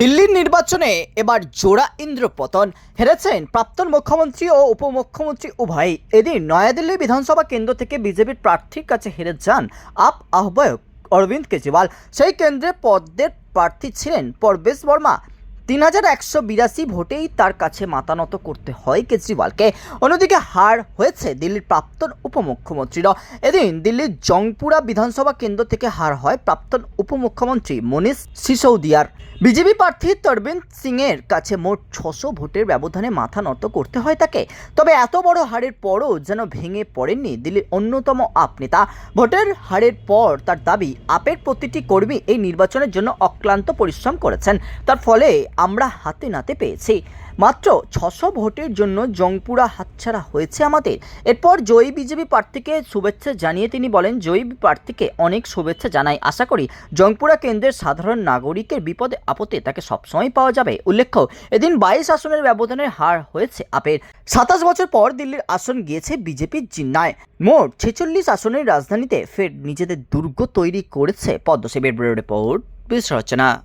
দিল্লির নির্বাচনে এবার জোড়া ইন্দ্রপতন হেরেছেন প্রাক্তন মুখ্যমন্ত্রী ও উপমুখ্যমন্ত্রী উভয়ই। এদিন নয়াদিল্লি বিধানসভা কেন্দ্র থেকে বিজেপির প্রার্থীর কাছে হেরে যান আপ আহ্বায়ক অরবিন্দ কেজরিওয়াল। সেই কেন্দ্রে পদ্মের প্রার্থী ছিলেন পরবেশ বর্মা। তিন হাজার একশো বিরাশি ভোটেই তার কাছে মাতানত করতে হয় কেজরিওয়ালকে। অন্যদিকে হার হয়েছে দিল্লির প্রাক্তন উপমুখ্যমন্ত্রীরও। এদিন দিল্লির জংপুরা বিধানসভা কেন্দ্র থেকে হার হয় প্রাক্তন উপমুখ্যমন্ত্রী মনীষ সিসৌদিয়ার। বিজেপি প্রার্থী তরবিন্দ সিংয়ের কাছে মোট ছশো ভোটের ব্যবধানে মাথা নত করতে হয় তাকে। তবে এত বড় হারের পরও যেন ভেঙে পড়েননি দিল্লির অন্যতম আপ নেতা। ভোটের হারের পর তার দাবি, আপের প্রতিটি কর্মী এই নির্বাচনের জন্য অক্লান্ত পরিশ্রম করেছেন। তার ফলে আমরা হাতে নাতে পেয়েছি। মাত্র ছশো ভোটের জন্য জংপুরা হাতছাড়া হয়েছে আমাদের। এরপর জয়ী বিজেপি প্রার্থীকে শুভেচ্ছা জানিয়ে তিনি বলেন, জয়ী প্রার্থীকে অনেক শুভেচ্ছা জানাই। আশা করি জংপুরা কেন্দ্রের সাধারণ নাগরিকের বিপদে, আপদে তাকে সবসময় পাওয়া যাবে। উল্লেখ্য, এদিন বাইশ আসনের ব্যবধানের হার হয়েছে আপের। সাতাশ বছর পর দিল্লির আসন গিয়েছে বিজেপির জিন্নায়। মোট ছেচল্লিশ আসনের রাজধানীতে ফের নিজেদের দুর্গ তৈরি করেছে পদ্মসেবের ব্যুরো রিপোর্ট বিশ্লেষণা